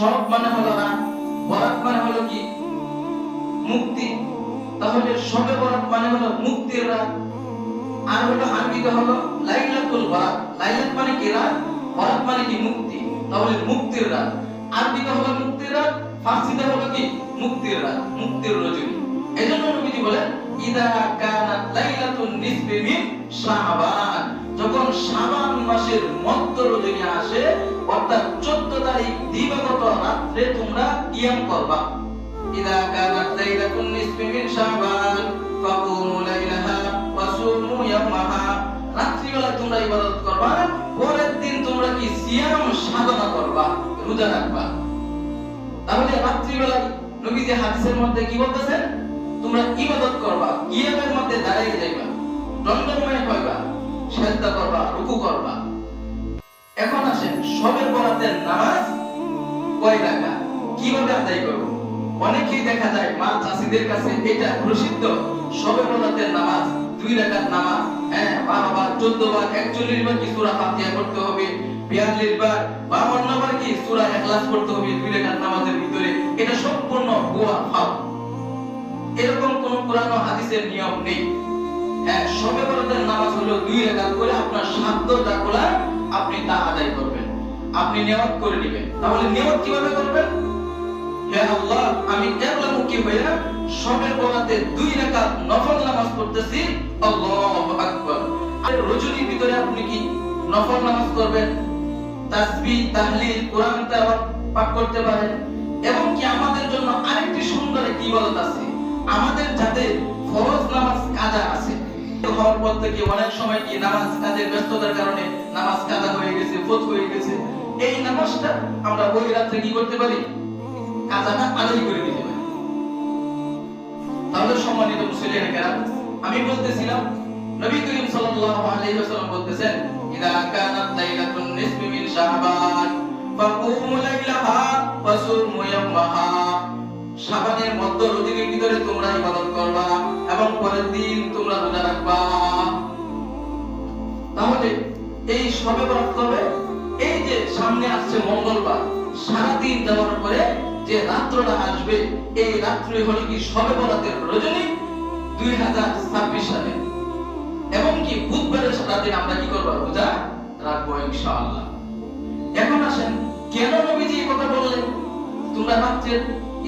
সব মানে হলো রাত বরাত মানে হলো কি? মুক্তি। তাহলে সবে বরাত মানে হলো মুক্তির রাত আর হলো আরবিতে হলো লাইলাতুল বরাত লাইলাত মানে কি রাত বরাত মানে কি মুক্তি। তাহলে মুক্তির রাত আরবিতে হলো মুক্তির রাত ফার্সিতে হলো কি? মুক্তির রাত মুক্তির রজনী। এজন্য নবীজি বলেন, ইদা কানাত লাইলাতুন নিসফি মিন শাবান। যখন শাবান 14 তারিখ দিবাগত রাত্রে তোমরা কিয়াম করবা। ইদা কানাত লাইলাতুন নিসফি মিন শাবান, ফাকুমু লাইলাহা ওয়াসুমু ইয়াওমাহা রাত্রিবেলা তোমরা ইবাদত করবা, পরের দিন তোমরা কি সিয়াম সাধনা করবা, রোজা রাখবা। তাহলে রাত্রিবেলা নবীজি হাদিসের মধ্যে কি বলতেছেন? তোমরা ইবাদত করবা, কিয়ামের মধ্যে দাঁড়িয়ে যাইবা, দণ্ডময় হইবা, সেজদা করবা, রুকু করবা। এখন আসেন সবে বরাতের নামাজ কয় রাখা। কীভাবে আদায় করব? অনেকেই দেখা যায় মা চাষিদের কাছে এটা প্রসিদ্ধ সবে বরাতের নামাজ, দুই নামাজ হ্যাঁ চোদ্দ বার, একচল্লিশ বার কি সূরা করতে হবে, বিয়াল্লিশ বার কি সূরা করতে হবে দুই নামাজের ভিতরে। এটা সম্পূর্ণ ভুয়া ফাও এরকম কোন ও হাদিসের নিয়ম নেই। হ্যাঁ সবে নামাজ হলো দুই রাকাত করে আপনার সাধ্য কোরআন আপনি তা আদায় করবেন। আপনি নিয়ত করে নেবেন। তাহলে নিয়ত কীভাবে করবেন? হে আল্লাহ, আমি কেবলামুখী হইয়া সবে বরাতে দুই রাকাত নফল নামাজ পড়তেছি। আল্লাহু আকবার। আর রজনীর ভিতরে আপনি কি নফল নামাজ করবেন তাসবিহ, তাহলিল, কোরআন তেলাওয়াত পাঠ করতে পারেন। এবং কি আমাদের জন্য আরেকটি সুন্দর একটি ইবাদত আছে? আমাদের যাতে ফরজ নামাজ কাজা আছে। হওয়ার পর থেকে অনেক সময় কি নামাজ কাজের ব্যস্ততার কারণে নামাজ কাজা হয়ে গেছে, ফোত হয়ে গেছে। এই নামাজটা আমরা ওই রাত্রে কি করতে পারি? কাজাটা আদায় করে দিতে পারি। তাহলে সম্মানিত মুসলিম কেরাম, আমি বলতেছিলাম, নবী করিম সাল্লাল্লাহু আলাইহি ওয়াসাল্লাম বলতেছেন, ইদা কানাত লাইলাতুন নিসফি মিন শাবান ফাকুমু লাইলাহা ওয়াসুমু ইয়াওমাহা শাবানের মধ্য রজনীর ভিতরে তোমরা ইবাদত করবা। এবং পরের দিন তোমরা রোজা রাখবা। তাহলে এই সবে বরাত কবে এই যে সামনে আসছে মঙ্গলবার সারা দিন যাওয়ার পরে যে রাত্রটা আসবে, এই রাত্রি হলো কি সবে বরাতের রজনী দুই হাজার ছাব্বিশ সালে। এবং কি বুধবারের রাতে আমরা কি করব? রোজা রাখব ইনশাআল্লাহ। এখন আসেন, কেন নবীজি এই কথা বললেন? তোমরা রাত্রে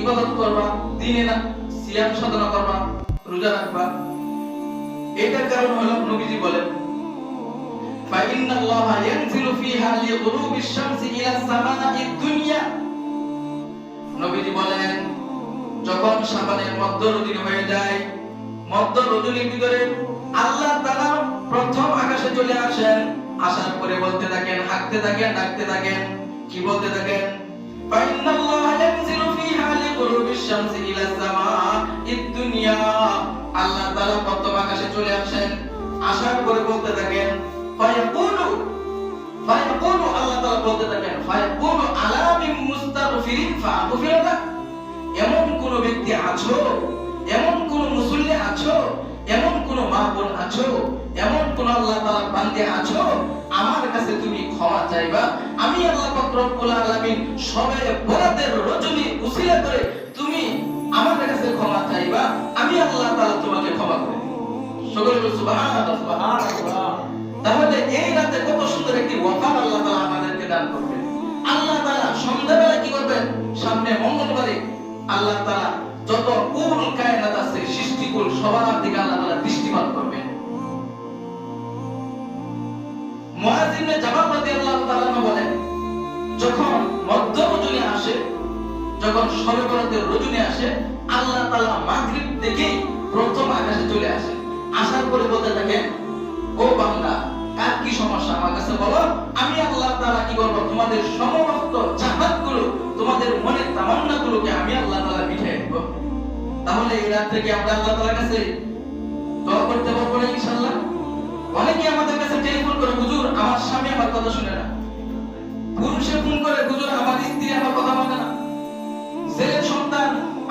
ইবাদত করবা, দিনে না, সিয়াম সাধনা করবা রোজা রাখবা এটার কারণ হলো নবীজি বলেন فإن الله ينزل فيها لغروب الشمس إلى السماء الدنيا নবীজি বলেন যখন শাবানের মধ্য রজনী হয়ে যায় মধ্য রজনীর ভিতরে আল্লাহ তাআলা প্রথম আকাশে চলে আসেন আসার পরে বলতে থাকেন হাঁকতে থাকেন ডাকতে থাকেন কি বলতে থাকেন فإن الله ينزل فيها لغروب الشمس إلى السماء দুনিয়া, আল্লাহ তাআলা প্রথম আকাশে চলে আসেন। আসার পরে বলতে থাকেন, ফায়াকুলু ফায়াকুলু, আল্লাহ তাআলা বলতে থাকেন, ফায়াকুলু আলা মুস্তাগফিরিন ফাগফিরাতা এমন কোন ব্যক্তি আছো? এমন কোন মুসল্লি আছো? এমন কোন মা আছো? এমন কোন আল্লাহ তাআলা বান্দে আছো? আমার কাছে তুমি ক্ষমা চাইবা। আমি আল্লাহ পাক রব্বুল আলামিন সবাই বরাতের রজনী উসিলা করে চাইবা, আমি আল্লাহ তাআলা তোমাকে ক্ষমা করে সকলে বলুন, সুবহানাল্লাহ সুবহানাল্লাহ। তাহলে এই রাতে কত সুন্দর একটি ওয়াফার আল্লাহ তাআলা আমাদেরকে দান করবেন আল্লাহ তাআলা সন্ধ্যাবেলা কি করবেন? সামনে মঙ্গলবারে আল্লাহ তাআলা যত কুল, কায়নাত আছে সৃষ্টিকুল সবার দিকে আল্লাহ তাআলা দৃষ্টিপাত করবেন মুআয ইবনে জাবাল রাদিয়াল্লাহু তাআলা বলেন, যখন মধ্য রজনী আসে, যখন শবে রজনী আসে আল্লাহ তাআলা মাগরিব থেকেই প্রথম আকাশে চলে আসে। আসার পরে বলতে থাকেন ও বান্দা কার কি সমস্যা আমার কাছে বলো? আমি আল্লাহ তাআলা কি করব তোমাদের সমস্ত চাহাতগুলো তোমাদের মনের তামান্নাগুলোকে আমি আল্লাহ তাআলা মিটিয়ে দেব। তাহলে এই রাত থেকে আমরা আল্লাহ তাআলার কাছে দোয়া করতে পারব না ইনশাআল্লাহ? অনেকে আমাদের কাছে টেলিফোন করে, হুজুর, আমার স্বামী আমার কথা শুনে না। পুরুষে ফোন করে, হুজুর, আমার স্ত্রী আমার কথা মানে না। ছেলে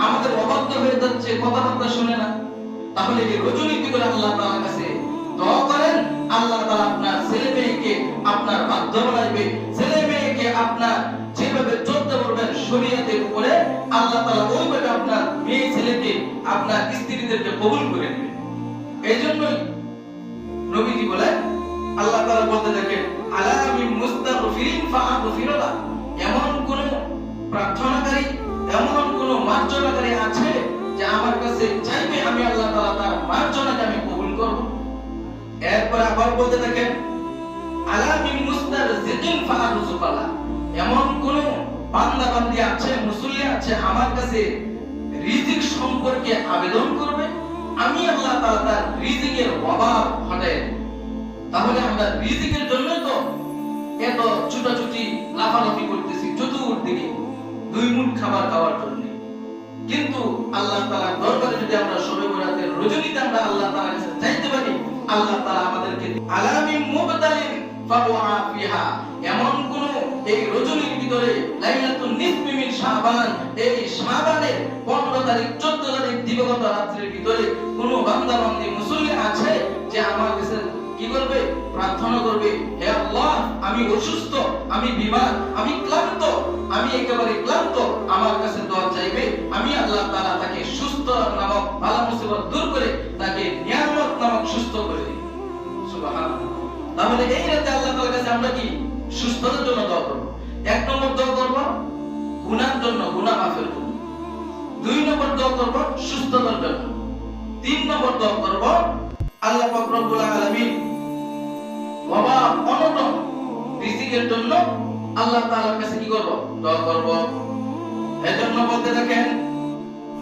আমাদের অবাধ্য হয়ে যাচ্ছে কথা কথাবার্তা শুনে না তাহলে এই রজনীতি করে আল্লাহ তাআলার কাছে দোয়া করেন। আল্লাহ তাআলা আপনার ছেলে মেয়েকে আপনার বাধ্য বানাইবে। ছেলে মেয়েকে আপনার যেভাবে চলতে বলবেন শরীয়তের উপরে আল্লাহ তাআলা ওইভাবে আপনার মেয়ে ছেলেকে আপনার স্ত্রীদেরকে কবুল করে নেবে এই জন্যই আমার চাইবে আমি আল্লাহ তাআলা তার মার্জনাকে আমি কবুল করব? এরপর আবার বলতে দেখেন আলা মিন মুস্তারজিকিন ফাআরজুকালা এমন কোন বান্দা বান্দি আছে, মুসল্লি আছে আমার কাছে রিজিক সম্পর্কে আবেদন করবে? আমি আল্লাহ তাআলা তার রিজিকের অভাব দেব। তাহলে আমরা রিজিকের জন্য তো এত ছুটাছুটি, লাফালাফি করতেছি, চতুর্দিকে দুই মুঠ খাবার খাওয়ার জন্য। কিন্তু আল্লাহ তাআলার দরবারে যদি আমরা সবে বরাতের রজনীতে আমরা আল্লাহ তাআলার কাছে চাইতে পারি, আল্লাহ তাআলা আমাদেরকে আলামিন মুবতালিন ফাওয়া ফিহা এমন কোন এই রজনীর ভিতরে লাইলাতুন নিসফি মিন শাবান, এই শাবানের 15 তারিখ 14 তারিখ দিবাগত রাত্রির ভিতরে কোন বান্দা বান্দি মুসল্লি আছে যে আমার কাছে কি করবে? প্রার্থনা করবে, হে আল্লাহ, আমি অসুস্থ, আমি বিমার, আমি ক্লান্ত, আমি একেবারে সুস্থতার জন্য দোয়া করব। এক নম্বর দোয়া করব, গুনার জন্য গুনাহ মাফের জন্য। দুই নম্বর দোয়া করব, সুস্থতার জন্য। তিন নম্বর দোয়া করব, আল্লাহ পাক রব্বুল আলামিন বাবা অনটন রিজিকের জন্য আল্লাহ তাআলার কাছে কি করব? দোয়া করব। এজন্য বলতে দেখেন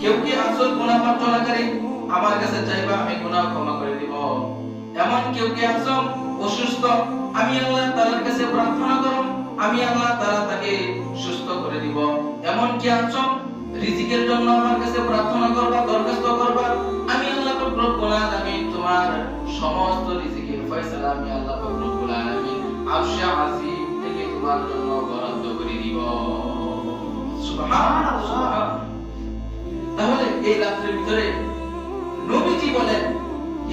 কেউ কি আসল গুনাহ মার্জনাকারী আমার কাছে চাইবা আমি গুনাহ ক্ষমা করে এমন কেউ কি আছো অসুস্থ, আমি আল্লাহ তাআলার কাছে প্রার্থনা করব আমি আল্লাহ তাআলা তাকে সুস্থ করে দিব এমন কি আছো রিজিকের জন্য আমার কাছে প্রার্থনা করবা, দরখাস্ত করবা, আমি আল্লাহ রব্বুল আলামিন তোমার সমস্ত রিজিকের ফয়সালা আমি আল্লাহ রব্বুল আলামিন আরশে আজিম থেকে তোমার জন্য বরাদ্দ করে দিব সুবহানাল্লাহ। তাহলে এই রাত্রের ভিতরে নবীজি বলেন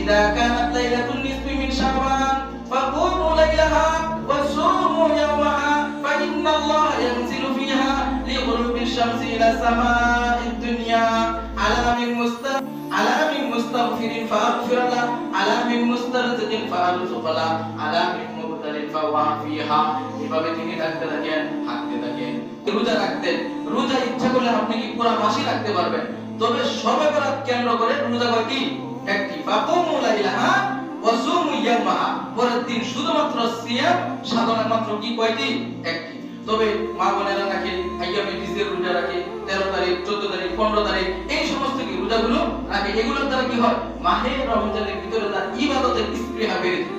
কানাত লাইলাতুন নিসফি মিন শাবান ফাকুমু লাইলাহা ওয়া সুমু ইয়াওমাহা ফা ইন্নাল্লাহা ইয়ানজিলু ফিহা লিগুরুবি শামসি ইলা সামাa'id দুনিয়া আলা মিন মুস্তা আলা মিন মুস্তাগফিরিন ফাগফির লা আলা মিন মুস্তারজিকিন ফারজুক লা আলা মিন মুবতালিন ফাওয়া এভাবে তিনি রাখতে থাকেন হাঁটতে থাকেন। রোজা রাখতেন রোজা ইচ্ছা করলে আপনি কি পুরো মাসই রাখতে পারবেন? তবে সবে বরাত কেন্দ্র করে রোজা কয়টি? একটি ফাকুমু লাইলাহা ওয়া সুমু ইয়ামাহা পরের দিন শুধুমাত্র সিয়াম সাধনা মাত্র কি কয়টি? একটি। তবে মা বোনেরা রাখে আইয়ামে বিজের রোজা রাখে 13 তারিখ 14 তারিখ 15 তারিখ, এই সমস্ত কি রোজাগুলো? রাখে এগুলোর দ্বারা কি হয়? মাহে রমজানের ভিতরে তার ইবাদতের স্পৃহা বেড়ে যায়।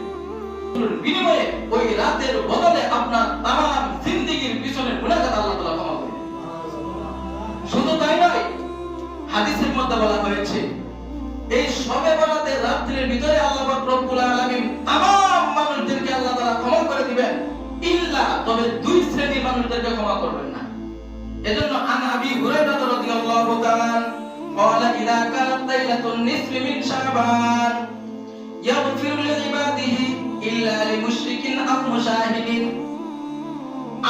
বিনিময়ে ওই রাতের বদলে আপনার তাম এজন্য আন আবি হুরায়রা রাদিয়াল্লাহু তাআলা قال إذا كانت ليلة النصف من شعبان يغفر لعباده إلا لمشرك أو مشاهد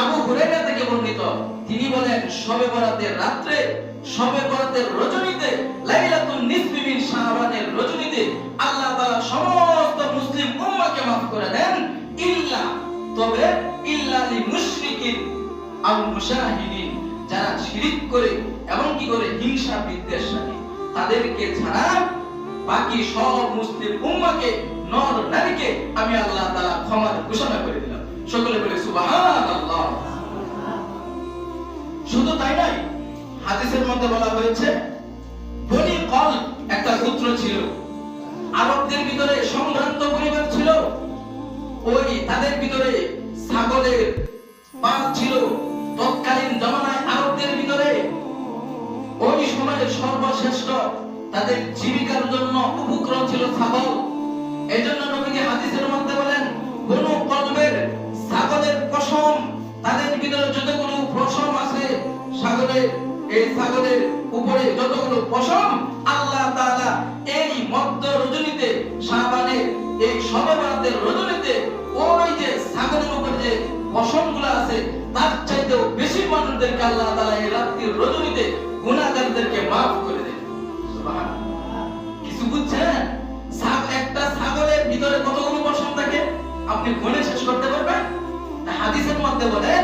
আবু হুরায়রা থেকে বর্ণিত তিনি বলেন শবে বরাতের রাত্রে শবে বরাতের রজনীতে লাইলাতুন নিসফি মিন শাবানের রজনীতে আল্লাহ তাআলা সমস্ত মুসলিম উম্মাহকে maaf করে দেন ইল্লা তবে ইল্লা লি মুশরিকিন আল মুশাহিদিন যারা শিরিক করে এবং কি করে হিংসা বিদ্বেষ রাখে, তাদেরকে ছাড়া বাকি সব মুসলিম উম্মাহকে নর নারীকে আমি আল্লাহ তাআলা ক্ষমার ঘোষণা করে দিলাম। সকলে বলে, সুবহানাল্লাহ। শুধু তাই নয়, হাদিসের মধ্যে বলা হয়েছে, বনি কল একটা পুত্র ছিল, আরবদের ভিতরে সম্ভ্রান্ত পরিবার ছিল, ওই তাদের ভিতরে ছাগলের পাঁচ ছিল, তৎকালীন জমানায় ভিতরে ওই সময়ের সর্বশ্রেষ্ঠ তাদের জীবিকার জন্য উপক্রম ছিল ছাগল। এই জন্য নবীজি হাদিসের মধ্যে বলেন, কোন কলবের ছাগলের পশম তাদের ভিতরে যতগুলো পশম আছে, ছাগলের, এই ছাগলের উপরে যতগুলো পশম, আল্লাহ তাআলা এই মধ্য রজনীতে, শাবানের এই বরাতের রজনীতে ওই যে ছাগলের উপরে যে পশমগুলো আপনি গুণে শেষ করতে পারবেন? হাদিসের মধ্যে বলেন